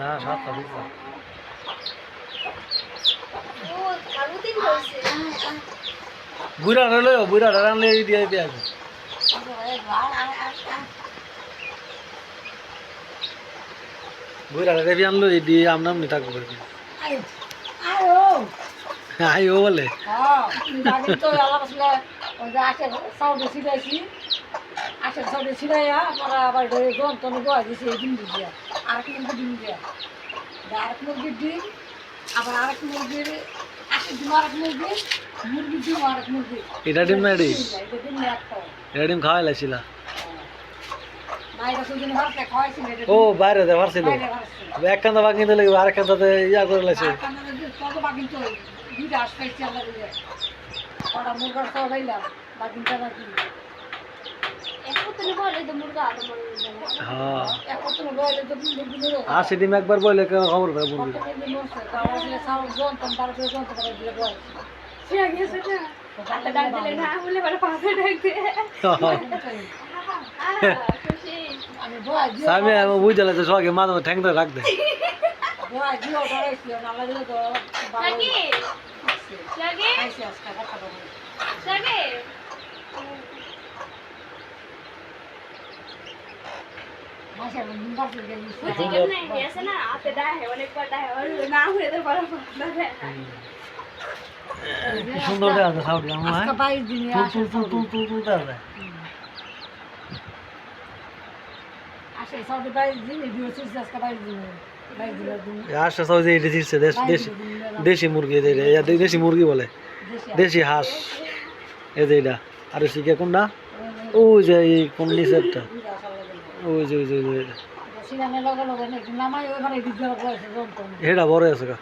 না, সাতটা দিচ্ছে বুড়া রইল বুড়া রানলে দিয়ে দিয়ে আসবে বুড়া রেবি আনলো দিয়ে আমনাম নি থাকব আই ও বলে। আচ্ছা সৌদি ছিড়াইয়া পরে আবার গম তনে গোয়া দিয়েছে এই ডিম দিয়ে আরেক মুরগি ডিম দিয়ে। আরেক মুরগির ডিম আবার আরেক মুরগির আশের ডিম আরেক মুরগি মুরগির ডিম আরেক মুরগি এটা ডিম না এটা ডিম এটা ডিম খাওয়াই এটা ও বাইরে দে ভাবছে এক কান্দা বাকি দিলে আরেক কান্দাতে ইয়া করে তো দুইটা আসতে আল্লাহ দিয়ে ওটা মুরগার খাওয়া পাইলাম হ্যাঁ। আর ডিম একবার বলে কেন খবর পাই বলবি? আমি বুঝতে লাগছে সবাইকে মাঝে মাঝে ঠ্যাং ধরে রাখ দে। লাগে লাগে লাগে কেমন আছে না হাতে ডাক হে অনেক কটা হে না হয়ে তো বড় কি সুন্দর দেখা যাচ্ছে সাউন্ড আমার হ্যাঁ তুল তুল তুল তুল তুল তুল দেখা যায় আসছে সব যে এটা দিচ্ছে দেশ- দেশি দেশি মুরগি এই যে এটা, এটা দেশি মুরগি বলে দেশি হাঁস এই যে এটা আর শিখে কোনটা ওই যে এই কোন নিচেরটা ওই যে ওই যে ওই যে। এটা। এটা বড় আছে গা।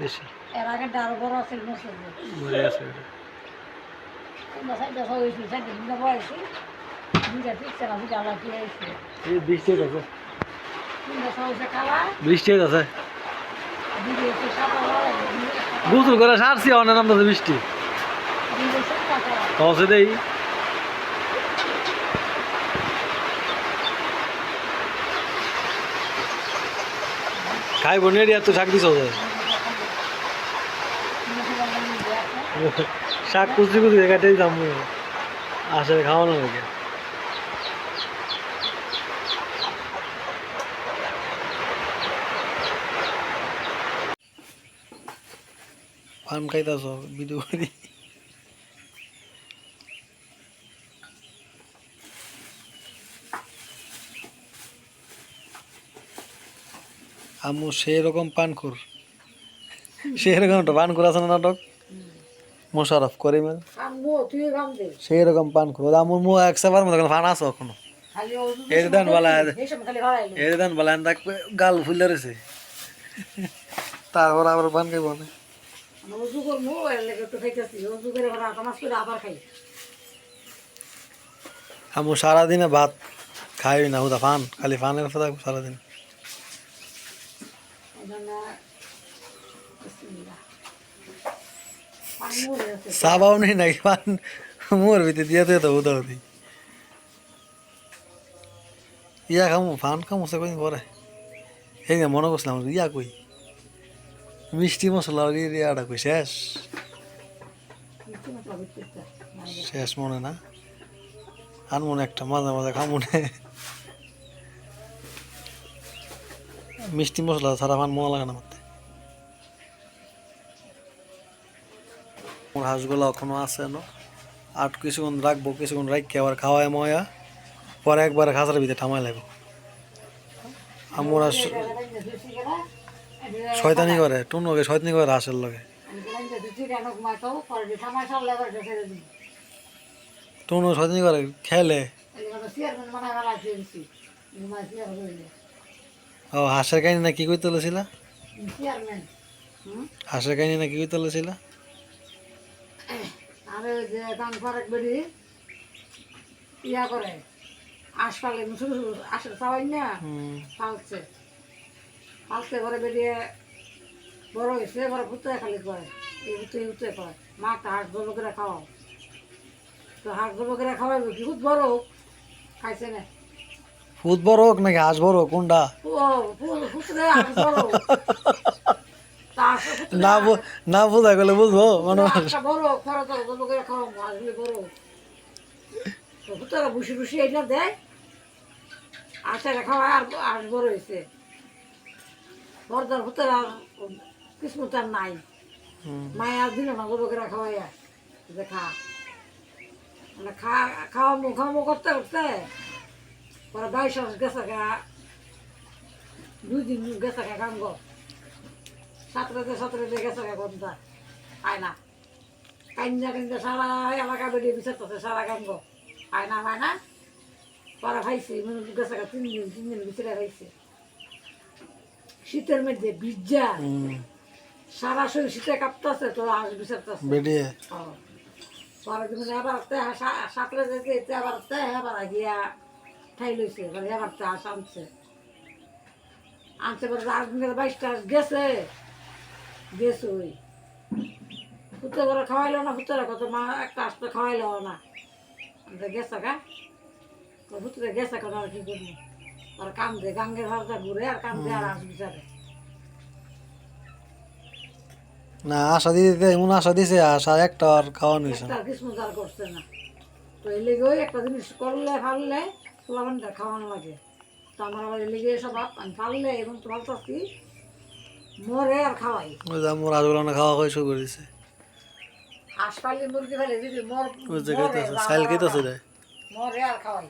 দেশি এর আগে ডাল বড় আছে মরে আছে। এটা। এই বৃষ্টি আছে। গোসল করে সারছি অনেক নাম বৃষ্টি। দেই। খাই বনে এত শাক দিছ শাক কুচি কুচি কাটেই যাম আসলে খাওয়ানো লাগে। পান খাইতাছ, ভিডিও করি আম্মু সেই রকম পান কর সেই রকম একটা পান কর আছে না নাটক? মোশারফ করিমের সেই রকম পান কর আম্মুর মুখ এক সাবার মতো ফান আছে এখনও। যে দেন বলা যে দেন বলা দেখবে গাল ফুলে রয়েছে। তারপর আবার পান খাইব না আমরা এর আম্মু সারাদিনে ভাত খাই না হুদা ফান খালি ফানের কথা সারাদিন। চাবাও নেই নাকি? পান মোর ভিতরে দিয়ে তো হুদি ইয়া খামু ফান খামু সে কদিন পরে। এই না মনে করছিলাম ইয়া কই? মিষ্টি মশলা ইয়াটা কই? শেষ। শেষ মনে না। আর মনে একটা মাঝে মাঝে খামুনে মিষ্টি মশলা ছাড়া ফান মজা লাগে না মারতে আমার হাঁসগুলো এখনও আছে না? আর কিছুক্ষণ রাখব, কিছুক্ষণ রাখকে আবার খাওয়ায় ময়া। পরে একবার খাঁচার ভিতরে ঠামাই লাগবো। আমরা শয়তানি করে, টুনুকে শয়তানি করে হাঁসের লগে। টুনু শয়তানি করে, খেলে। ও হাঁসের কাহিনী না কি চেয়ারম্যান। হুম? হাঁসের কাহিনী না কি কই তুলেছিল? আর যে গান ফারাক বেরি ইয়া করে আশ পালে ছোট ছোট আশের সবাই না হুম। ফালছে ফালছে ঘরে বেরিয়ে বড় হয়েছে এবার ভুতে খালি করে এই ভুতে ভুতে করে। মাটা হাঁস গলো করে খাওয়াও। তো হাঁস গলো করে খাওয়াইবো কি? বড় খাইছে না। ভূত বড় হোক নাকি হাঁস বড় কোনটা? না না বোঝা গেলে বুঝব মানে খাওয়া বসে বসে এটা দেয় আচারে খাওয়া আর আর বড় হয়েছে আর কিসমত আর নাই। মায়া দিল না গরু করে খাওয়াইয়া যে খা। মানে খা খাওয়ামো খাওয়ামো করতে করতে পরে বাইশ গেছে গা দুই দিন গেছে গা কাম গো। সাঁতরাতে সাঁতরাতে গেছে গা গন্ধা আয় না। কাইন্দা কাইন্দা সারা এলাকা বেরিয়ে বিচারতেছে সারা কাম গো। আয় না আয় না। পরে খাইছি গেছে গা তিন দিন তিন দিন ভিতরে খাইছে। শীতের মধ্যে বিজ্জা সারা শরীর শীতে কাঁপতেছে তো আজ বিচারতেছে বেরিয়ে। পরে তুমি আবার সাঁতরে যেতে আবার আবার গিয়া ঠাই লইছে এবার আনছে। আনছে পরে গেছে। গেছে ওই। করে খাওয়াইলো না ফুতে কত মা একটা আসতে খাওয়াইলো না। গেছে ফুতে গেছে কেন আর কি করব? আর কাম দে গাঙ্গের ভাড়া ঘুরে আর কাম দে আর আস বিচারে না আশা দিতে এমন আশা দিছে আশা একটা আর খাওয়ানো হয়েছে একটা কিসমত করছে না। তো এই লেগে ওই একটা জিনিস করলে ফাললে পোলাবানটা খাওয়ানো লাগে। তো আমার আবার লেগে সব আমি ফাললে এবং তো ফালতাছি মরে আর খাওয়াই। আমার রাজগুলো না খাওয়া খাওয়া শুরু করে দিছে। হাঁস ফালি মুরগি ফালি যদি মর ওই মরে, সাইল বাবা, রে। মরে আর খাওয়াই।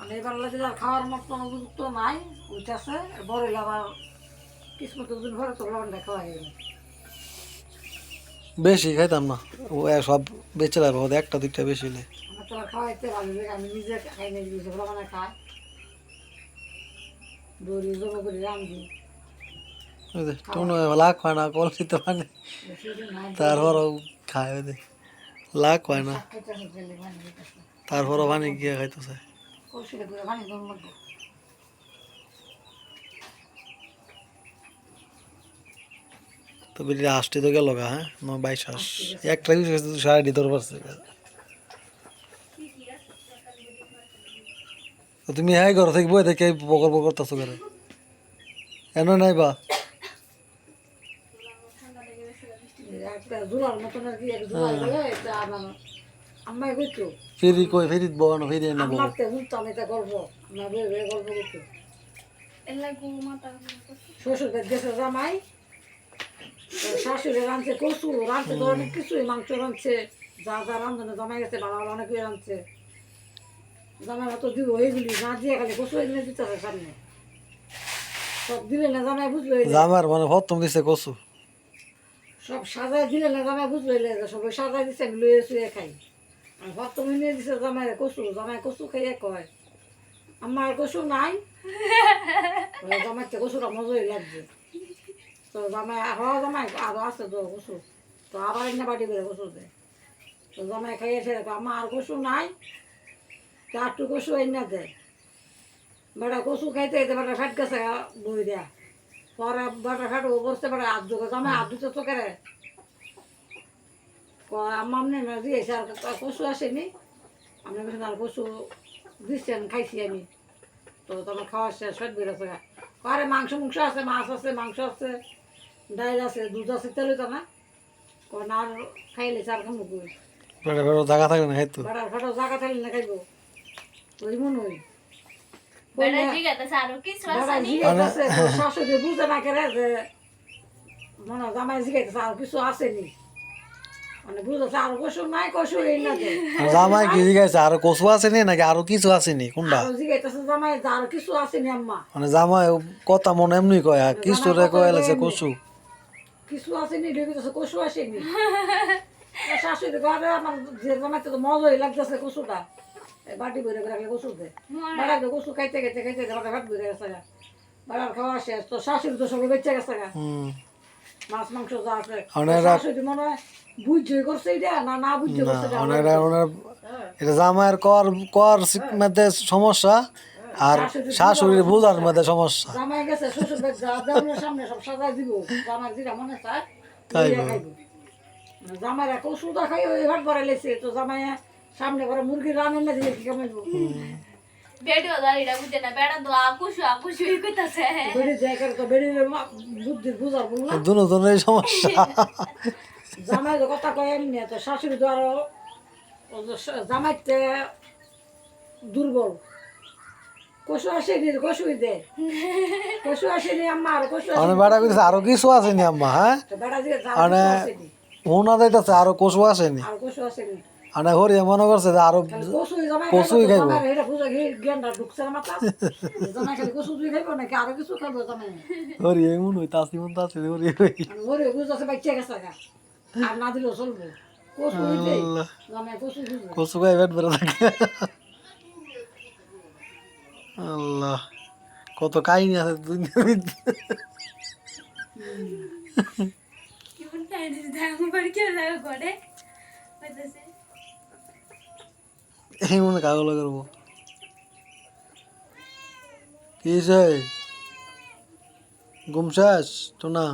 আর এবার লাগে আর খাওয়ার মতো উপযুক্ত নাই উঠেছে বড় আবার কিসমত দিন ভরে তো পোলাবানটা খাওয়াই বেশি খাইতাম না ও সব বেঁচে লাগবে একটা দুইটা বেশি হলে আমার তো আর খাওয়াইতে ভালো লাগে আমি নিজে খাই না দিয়েছি পোলাবানে খায় দড়ি জমা করে রান্ধি ওই লাখ হয় না খায় লাখ হয় গিয়ে পানি তো বেরিয়ে আসতে তো গেল গা হ্যাঁ? বাইশ হাস একটা সাড়ে দিতে তুমি হ্যাঁ ঘরে থেকে বই থেকে বকর বকর করতেছো করে এন নাই বা। ফেরি কই শ্বশুর গেছে শাশুড়ি রাঁধছে কচু রাঁধছে অনেক কিছুই মাংস রাঁধছে যা যা রাঁধনে জামাই গেছে ভালো ভালো অনেক রাঁধছে জামাই অত দিব এইগুলি না দিয়ে খালি কচু এনে দিতে হবে সামনে। সব দিলে না জামাই বুঝলো জামার মানে প্রথম দিছে কচু। সব সাজাই দিলে না জামাই বুঝলো সবাই সাজাই দিছে আমি লইয়ে শুয়ে খাই। আর ভাত তুমি নিয়ে দিছে জামাই কচু জামাই কচু খাইয়ে কয় আমার কচু নাই? জামাই তো কচুটা মজাই লাগছে। তো জামাই হওয়া জামাই আরও আছে তো কচু। তো আবার এনে বাড়ি করে কচু দেয় তো জামাই খাইয়ে ছেড়ে আমার কচু নাই। তো একটু কচু এনে দেয় বেটা কচু খাইতে খাইতে বেটা ফ্যাট গেছে বই দেয়া। পরে বেটা ফ্যাট ও বসতে বেটা দুটো জামাই হাত দুটো তো কেড়ে আমার আমনে না দিয়েছে আর ক- কচু আসেনি। আমি বলছি আর কচু দিচ্ছেন খাইছি আমি। তো তোমার খাওয়া শেষ ফেট বেরোছে আরে মাংস মাংস আছে মাছ আছে মাংস আছে ডাইল আছে দুধ আছে তেল হইতো না। কোন আর খাইলে চার খাম কই? বেড়া বেড়া জায়গা থাকে না খাইতো। বেড়ার ফাটো জায়গা থাকলে না খাইব। ওই মন আসেনি শাশুড়ি বুঝতে না মনে জামাই জিগাইতেছে আর কিছু আসেনি মানে জামাই কি জিগাইছে আরও কচু আছে নাকি আরও কিছু আসেনি কোনটা আসেনি মানে জামাই কথা মনে এমনি কয় আর কিছু রে কয় লাগছে কচু কিছু আসেনি কসু আসেনি শাশুড়ি ঘরে আমার যে জামাইতে তো মজাই লাগতেছে কসুটা বাটি ভরে রাখলে কসু দে বেড়া খাইতে খাইতে খাইতে বেড়া ভাত ভরে গেছে গা। বেড়ার খাওয়া শেষ তো শাশুড়ি তো সবাই বেঁচে গেছে গা। মাছ মাংস যা আছে। শাশুড়ি মনে হয় বুঝছে করছে এটা না না বুঝছে করছে এটা ওনারা ওনার এটা জামাইয়ের কর কর মধ্যে সমস্যা আর শাশুড়ির বোঝার মধ্যে সমস্যা। জামাই গেছে শ্বশুর সামনে সব সাজাই দিব। জামাই যেটা মনে চায় তাই ওইটা বল। খাইবো। জামাই রাখো সুদা খাই ওই ভাত ভরে লেছে তো জামাই সামনে করে মুরগি রান্না না দিলে কি কামাইবো বেডিও দাঁড়িয়ে বুঝে না বেড়া তো আকুশু আকুশু এই কইতাছে। বেড়ে যায় করে তো বেড়ে বুদ্ধি বুঝার বললাম দুনো জনের সমস্যা। জামাই তো কথা কয় এমনি তো শাশুড়ি তো আরও জামাইতে দুর্বল। কষু আসেনি কষু দে কষু আসেনি আম্মা আর কষু মানে বেড়া কইতেছে আরও কিছু আসেনি আম্মা হ্যাঁ? তো বেড়া দিয়ে মানে কষু আসেনি। আরও কচু আসেনি। আর কষু আসেনি। মানে হরিয়া মনে করছে যে আরও কচুই খাইবো এমন হই তাসি মন তাসি হরিয়া হই ওরে বাচ্চা গেছে আর না দিলেও চলবে। আল্লাহ। জামাই কষু বুঝবে কচু গায়ে পেট বেড়ে থাকে আল্লাহ কত কাহিনী আছে ভিতরে। কেমন টাইম আমার বাড়ি কেউ লাগে করে কইতাছে এই মনে করব কি গুমসাস তো না